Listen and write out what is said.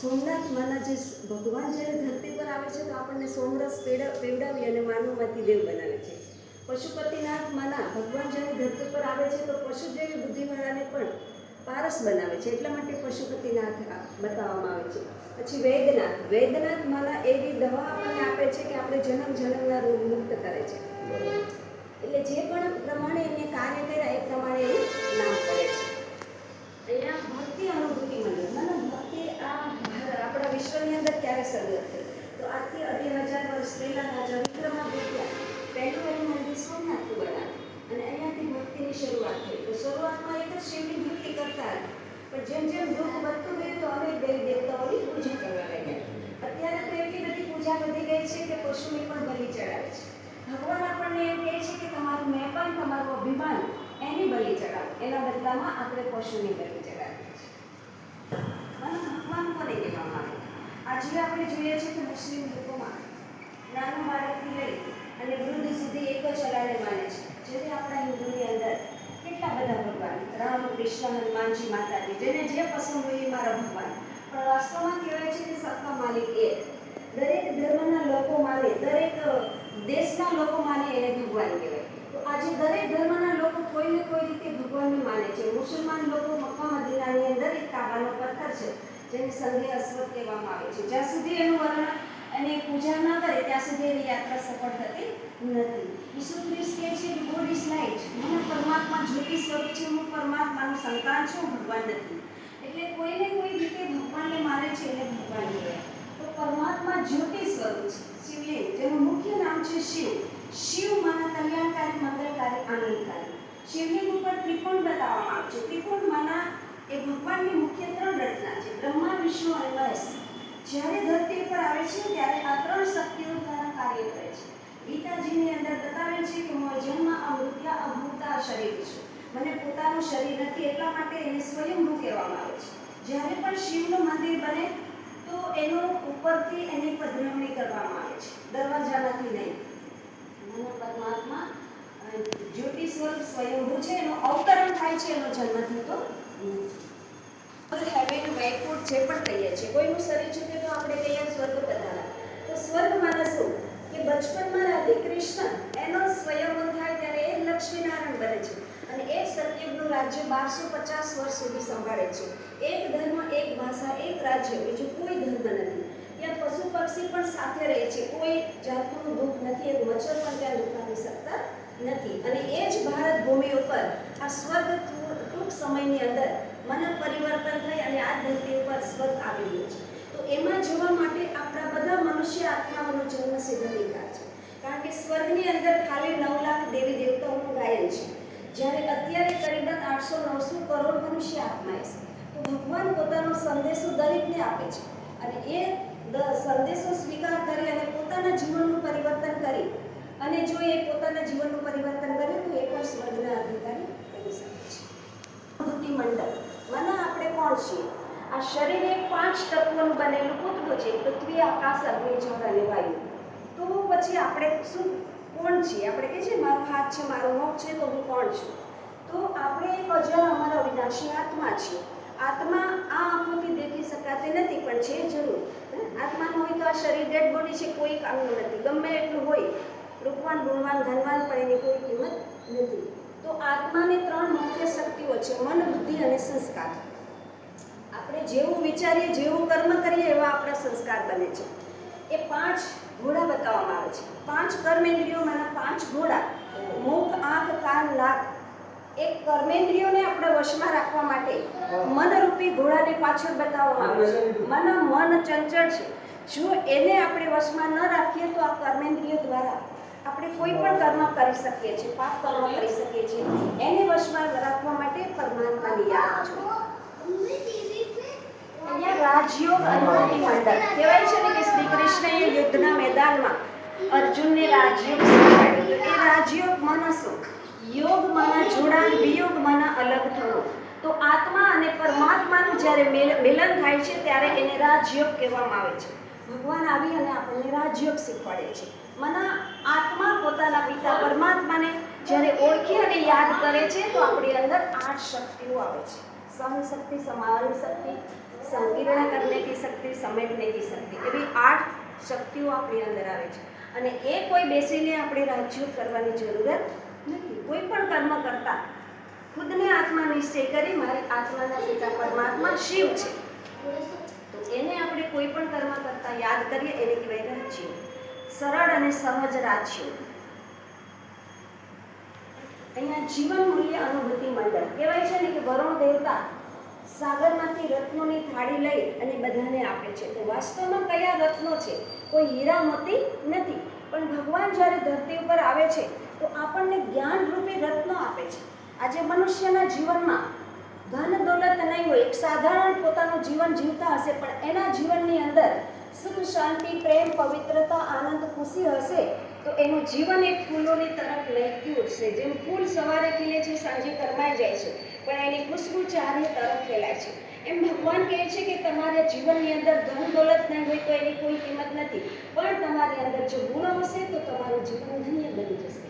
સોમનાથમાંના જે ભગવાન જ્યારે ધરતી પર આવે છે તો આપણને સોમરસ પીવડાવી અને માનવમાંથી દેવ બનાવે છે. પશુપતિનાથ માના ભગવાન જ્યારે ધરતી પર આવે છે તો પશુ જેવી બુદ્ધિવાળાને પણ પારસ બનાવે છે. એટલા માટે પશુપતિનાથ બતાવવામાં આવે છે. પછી વેદનાથ વેદનાથ માના એવી દવા આપણને આપે છે કે આપણે જન્મ જન્મના રોગ મુક્ત કરે છે. એટલે જે પણ પ્રમાણે એને કાર્ય કર્યા શરૂઆત થઈ તો આજથી અઢી હજાર વર્ષ પહેલાં રાજા વિક્રમાદિત્ય પહેલું એનું મંદિર સોમનાથનું બનાવ્યું. અને અહીંયાથી ભક્તિની શરૂઆત થઈ. તો શરૂઆતમાં એક જ શિવની ભક્તિ કરતા હતા. પણ જેમ જેમ દુઃખ વધતું ગયું, તો અમે દેવ દેવતાઓની પૂજા કરવા લાગ્યા. અત્યારે તો એટલી બધી પૂજા વધી ગઈ છે કે પશુની પણ બલિ ચડાવે છે. ભગવાન આપણને એમ કહે છે કે તમારું મેં તમારું અભિમાન, એની બલિ ચડાવો. એના બદલામાં આપણે પશુની બલિ ચડાવીએ છીએ મને ભગવાન કોને કહેવામાં આવે આજે આપણે જોઈએ છીએ કે મુસ્લિમ લોકોમાં નાનું બાળકથી લઈ અને વૃદ્ધ સુધી એક જ અલાને માને છે. જેથી આપણા હિન્દુની અંદર કેટલા બધા ભગવાન? રામ, કૃષ્ણ, હનુમાનજી, માતાજી, જેને જે પસંદ હોય એ મારા ભગવાન. પણ વાસ્તવમાં કહેવાય છે કે સત્તા માલિક એ. દરેક ધર્મના લોકો માને, દરેક દેશના લોકો માને એને ભગવાન કહેવાય. તો આજે દરેક ધર્મના લોકો કોઈ ને કોઈ રીતે ભગવાનને માને છે. મુસલમાન લોકો મક્કા મદીનાની અંદર એક કાબાનો પથ્થર છે. જેને સંધ્યા અશ્વત કહેવામાં આવે છે. જ્યાં સુધી એનું વર્ણન અને પૂજા ન કરે, ત્યાં સુધી એની યાત્રા સફળ થતી નથી. ઈસુ ખ્રિસ્ત કહે છે ગોડ ઇઝ લાઇટ મને પરમાત્મા જ્યોતિ સ્વરૂપ છે, હું પરમાત્માનું સંતાન છું, ભગવાન નથી. એટલે કોઈને કોઈ રીતે ભગવાનને મારે છે એને ભગવાન કહેવાય. તો પરમાત્મા જ્યોતિ સ્વરૂપ છે, શિવલિંગ. જેનું મુખ્ય નામ છે શિવ. શિવ માના કલ્યાણકારી, મંગળકારી, આનંદકારી. શિવલિંગ ઉપર ત્રિકોણ બતાવવામાં આવે છે. ત્રિકોણ માના એ ભગવાનની મુખ્ય ત્રણ રચના છે. બ્રહ્મા, વિષ્ણુ અને મહેશ. જ્યારે ધરતી ઉપર આવે છે, ત્યારે આ ત્રણ શક્તિઓ દ્વારા કાર્ય કરે છે. ગીતાજીની અંદર બતાવેલ છે કે હું જન્મ અમૃત્યા, અમૃતા શરીર છું. મને પોતાનું શરીર નથી, એટલા માટે એને સ્વયંભૂ કહેવામાં આવે છે. જ્યારે પણ શિવનું મંદિર બને, તો એનો ઉપરથી એની પધરામણી કરવામાં આવે છે. દરવાજામાંથી નહીં. મને પરમાત્મા જ્યોતિ સ્વરૂપ સ્વયંભૂ છે, એનો અવતરણ થાય છે એનો જન્મ થતો નથી જે પણ કહીએ છીએ, કોઈનું શરીર છૂટે તો આપણે કહીએ સ્વર્ગ પધારા તો સ્વર્ગ માને શું? કે બચપનમાં રાધે કૃષ્ણ એનો સ્વયંવર થાય ત્યારે એ લક્ષ્મીનારાયણ બને છે. અને એ સતયુગનું રાજ્ય બારસો પચાસ વર્ષ સુધી સંભાળે છે. એક ધર્મ, એક ભાષા, એક રાજ્ય, બીજું કોઈ ધર્મ નથી. ત્યાં પશુ પક્ષી પણ સાથે રહે છે. કોઈ જાતનું દુઃખ નથી, એક મચ્છર પણ ત્યાં દુખાવી શકતા નથી. અને એ જ ભારત ભૂમિ ઉપર આ સ્વર્ગ ટૂંક સમયની અંદર મન પરિવર્તન થઈ અને આ ધરતી ઉપર સ્વર્ગ આવી રહ્યું છે. તો એમાં જવા માટે આપણા બધા મનુષ્ય આત્માઓનો જન્મ સિદ્ધ અધિકાર છે. કારણ કે સ્વર્ગની અંદર ખાલી નવ લાખ દેવી દેવતાઓનું ગાયન છે. જ્યારે અત્યારે કરીબન આઠસો નવસો કરોડ મનુષ્ય આત્માએ છે. તો ભગવાન પોતાનો સંદેશો દરેકને આપે છે. અને એ સંદેશો સ્વીકાર કરી અને પોતાના જીવનનું પરિવર્તન કરી અને જો એ પોતાના જીવનનું પરિવર્તન કરે તો એ પણ સ્વર્ગના અધિકારી બની શકે છે. મંડળ કોણ છીએ આ શરીર એક પાંચ તત્વોનું બનેલું પૂતળું છે. પૃથ્વી, આકાશ, અગ્નિ, જળ અને વાયુ. તો પછી આપણે શું, કોણ છીએ આપણે કહે છે, મારો હાથ છે, મારો મુખ છે, તો હું કોણ છું? તો આપણે એક અજર અમારો અવિનાશી આત્મા છીએ આત્મા આ આંખોથી દેખી શકાતી નથી, પણ છે જરૂર? આત્મા હોય તો આ શરીર, ડેડ બોડી છે, કોઈ કામનું નથી. ગમે એટલું હોય, રૂપવાન, ગુણવાન, ધનવાન, પણ એની કોઈ કિંમત નથી. તો આત્માની ત્રણ મુખ્ય શક્તિઓ છે, મન, બુદ્ધિ અને સંસ્કાર. આપણે જેવું વિચારીએ જેવું કર્મ કરીએ એવા આપણા સંસ્કાર બને છે. એ પાંચ ઘોડા બતાવવામાં આવે છે. પાંચ કર્મેન્દ્રિયોમાંના પાંચ ઘોડા. મુખ આંખ કાન લાખ એક કર્મેન્દ્રિયોને આપણે વશમાં રાખવા માટે મનરૂપી ઘોડાને પાછળ બતાવવામાં આવે છે. મન મન ચંચળ છે. જો એને આપણે વશમાં ન રાખીએ તો આ કર્મેન્દ્રિયો દ્વારા આપણે કોઈ પણ કર્મ કરી શકીએ છીએ પાપ કર્મ કરી શકીએ છીએ. એને વશમાં રાખવા માટે પરમાત્માની યાદ છે અહીંયા રાજયોગ અનુભૂતિ મંડળ કહેવાય છે ને કે શ્રી કૃષ્ણએ યુદ્ધના મેદાનમાં અર્જુનને રાજયોગ એ રાજયોગ મનસો. યોગ મના જોડાણ, વિયોગ મના અલગ થવું. તો આત્મા અને પરમાત્માનું જ્યારે મિલ- મિલન થાય છે ત્યારે એને રાજયોગ કહેવામાં આવે છે. ભગવાન આવી અને આપણને રાજયોગ શીખવાડે છે. મના આત્મા પોતાના પિતા પરમાત્માને જ્યારે ઓળખી અને યાદ કરે છે તો આપણી અંદર આઠ શક્તિઓ આવે છે. સહન શક્તિ સમાવન શક્તિ સંકીર્ણ કરને કી શક્તિ સમેટને કી શક્તિ. એવી આઠ શક્તિઓ આપણી અંદર આવે છે. અને એ કોઈ બેસીને આપણે રાજ્યો કરવાની જરૂરત નથી. કોઈ પણ કર્મ કરતા ખુદને આત્મા નિશ્ચય કરી મારી આત્માના પિતા પરમાત્મા શિવ છે. તો એને આપણે કોઈ પણ કર્મ કરતા યાદ કરીએ, એને કહેવાય રાજ્યો. સરળ અને સહજ રાજ્યો. અહીંયા જીવન મૂલ્ય અનુભૂતિ મંડળ કહેવાય છે ને કે વરુણ દેવતા સાગરમાંથી રત્નોની થાળી લઈ અને બધાને આપે છે. તો વાસ્તવમાં કયા રત્નો છે? કોઈ હીરા મોતી નથી. પણ ભગવાન જ્યારે ધરતી ઉપર આવે છે, તો આપણને જ્ઞાનરૂપી રત્નો આપે છે. આજે મનુષ્યના જીવનમાં ધન, દોલત નહીં હોય, એક સાધારણ પોતાનું જીવન જીવતા હશે, પણ એના જીવનની અંદર સુખ, શાંતિ, પ્રેમ, પવિત્રતા, આનંદ, ખુશી હશે, તો એનું જીવન એક ફૂલોની તરફ લહેકતી ઉઠશે જેમ ફૂલ સવારે ખીલે છે, સાંજે કરમાઈ જાય છે. પણ એની ખુશ્બુ ચારે તરફ ફેલાય ભગવાન કહે છે કે તમારા જીવનની અંદર ધન દોલત નહીં હોય તો એની કોઈ કિંમત નથી. પણ તમારી અંદર જો ગુણ હશે તો તમારું જીવન ધન્ય બની જશે.